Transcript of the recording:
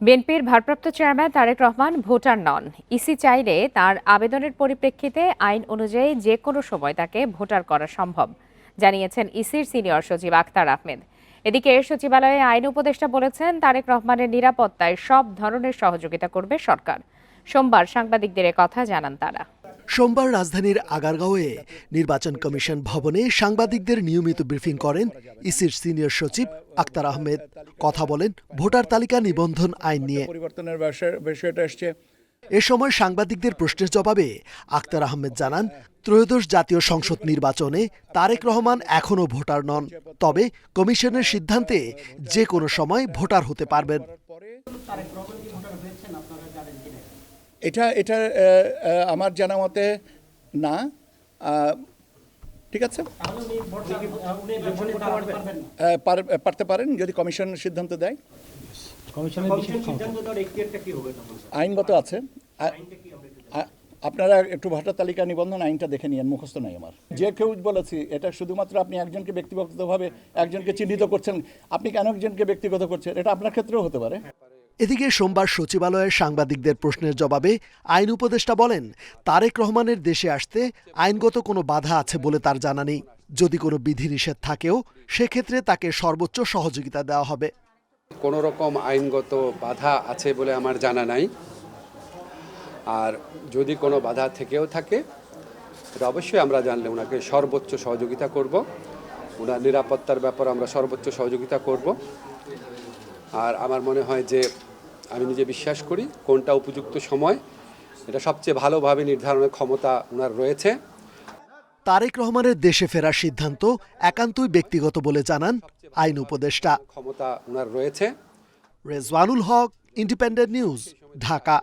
বিএনপির ভারপ্রাপ্ত chairman Tarique Rahman voter নন। ইসি চাইলে তার আবেদনের পরিপ্রেক্ষিতে আইন অনুযায়ী যে কোনো সময় তাকে ভোটার করা সম্ভব, জানিয়েছেন ইসির সিনিয়র সচিব আখতার আহমেদ। এদিকে সচিবালয়ে আইন উপদেষ্টা বলেছেন, তারেক রহমানের নিরাপত্তায় সব ধরনের সহযোগিতা করবে সরকার। সোমবার সাংবাদিকদের কথা জানান তারা। সোমবার রাজধানীর আগারগাঁওয়ে নির্বাচন কমিশন ভবনে সাংবাদিকদের নিয়মিত ব্রিফিং করেন ইসির সিনিয়র সচিব আক্তার আহমেদ। কথা বলেন ভোটার তালিকা নিবন্ধন আইন নিয়ে। পরিবর্তনের বিষয়টা এসছে। এ সময় সাংবাদিকদের প্রশ্নের জবাবে আক্তার আহমেদ জানান ত্রয়োদশ জাতীয় সংসদ নির্বাচনে তারেক রহমান এখনও ভোটার নন। তবে কমিশনের সিদ্ধান্তে যে কোনো সময় ভোটার হতে পারবেন। এটা এটা আমার জানা মতে না। ঠিক আছে? পারতে পারেন যদি কমিশন সিদ্ধান্ত দেয়। আইনগত আছে। আপনারা একটু ভোটার তালিকা নিবন্ধন আইনটা দেখে নিয়েন মুখস্থ নাই আমার। যে কেউ বলেছি এটা শুধুমাত্র আপনি একজনকে ব্যক্তিগতভাবে একজনকে চিহ্নিত করছেন আপনি কেন একজনকে ব্যক্তিগত করছেন? এটা আপনার ক্ষেত্রেও হতে পারে। এদিকে সোমবার সচিবালয়ে সাংবাদিকদের প্রশ্নের জবাবে আইন উপদেষ্টা বলেন, তারেক রহমানের দেশে আসতে আইনগত কোনো বাধা আছে বলে তার জানা নেই। যদি কোনো বিধিনিষেধ থাকেও, সেক্ষেত্রে তাকে সর্বোচ্চ সহযোগিতা দেওয়া হবে। কোনো রকম আইনগত বাধা আছে বলে আমার জানা নাই। আর যদি কোনো বাধা থেকেও থাকে এটা অবশ্যই আমরা জানলে ওনাকে সর্বোচ্চ সহযোগিতা করব। ওনার নিরাপত্তার ব্যাপারে আমরা সর্বোচ্চ সহযোগিতা করব। আর আমার মনে হয় যে আমি নিজে বিশ্বাস করি কোনটা উপযুক্ত সময় এটা সবচেয়ে ভালোভাবে নির্ধারণের ক্ষমতা ওনার রয়েছে। তারেক রহমানের দেশে ফেরার সিদ্ধান্ত একান্তই ব্যক্তিগত বলে জানান আইন উপদেষ্টা। ক্ষমতা ওনার রয়েছে। Rezwanul Haque independent news Dhaka.